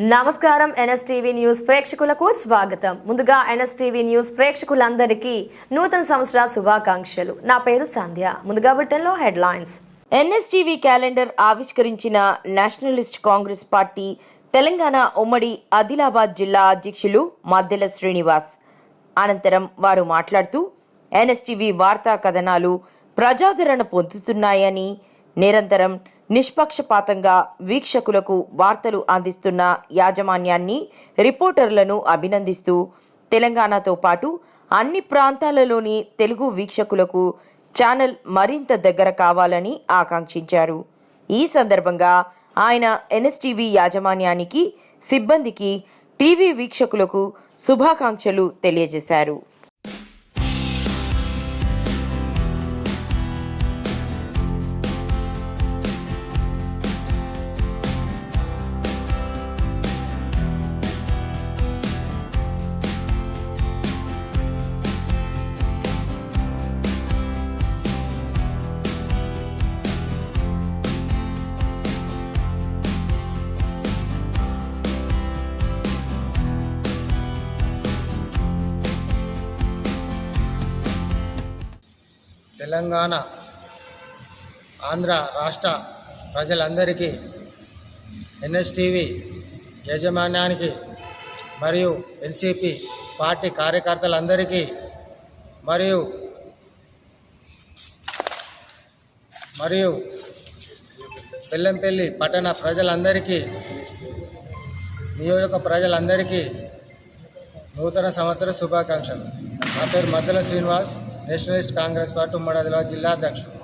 నమస్కారం NSTV news ప్రేక్షకులకు స్వాగతం. ముందుగా ఎన్ఎస్టీవీ న్యూస్ ప్రేక్షకులందరికీ నూతన సంవత్సర శుభాకాంక్షలు. నా పేరు సంధ్య. ముందుగా బుట్టెన్లో హెడ్లైన్స్. ఎన్ఎస్టీవీ క్యాలెండర్ ఆవిష్కరించిన నేషనలిస్ట్ కాంగ్రెస్ పార్టీ తెలంగాణ ఉమ్మడి ఆదిలాబాద్ జిల్లా అధ్యక్షులు మద్దెల శ్రీనివాస్. అనంతరం వారు మాట్లాడుతూ ఎన్ఎస్టీవీ వార్తా కథనాలు ప్రజాదరణ పొందుతున్నాయని నిరంతరం నిష్పక్షపాతంగా వీక్షకులకు వార్తలు అందిస్తున్న యాజమాన్యాన్ని రిపోర్టర్లను అభినందిస్తూ తెలంగాణతో పాటు అన్ని ప్రాంతాలలోని తెలుగు వీక్షకులకు ఛానల్ మరింత దగ్గర కావాలని ఆకాంక్షించారు. ఈ సందర్భంగా ఆయన ఎన్ఎస్టీవీ యాజమాన్యానికి సిబ్బందికి టీవీ వీక్షకులకు శుభాకాంక్షలు తెలియజేశారు. తెలంగాణ ఆంధ్ర రాష్ట్ర ప్రజలందరికీ ఎన్ఎస్టీవీ యాజమాన్యానికి మరియు ఎన్సిపి పార్టీ కార్యకర్తలందరికీ మరియు మరియు బెల్లంపల్లి పట్టణ ప్రజలందరికీ నియోజక ప్రజలందరికీ నూతన సంవత్సర శుభాకాంక్షలు. నా పేరు Maddala Srinivas. Nationalist Congress Party ఉమ్మడి ఆదిలాబాద్ జిల్లా అధ్యక్షుడు.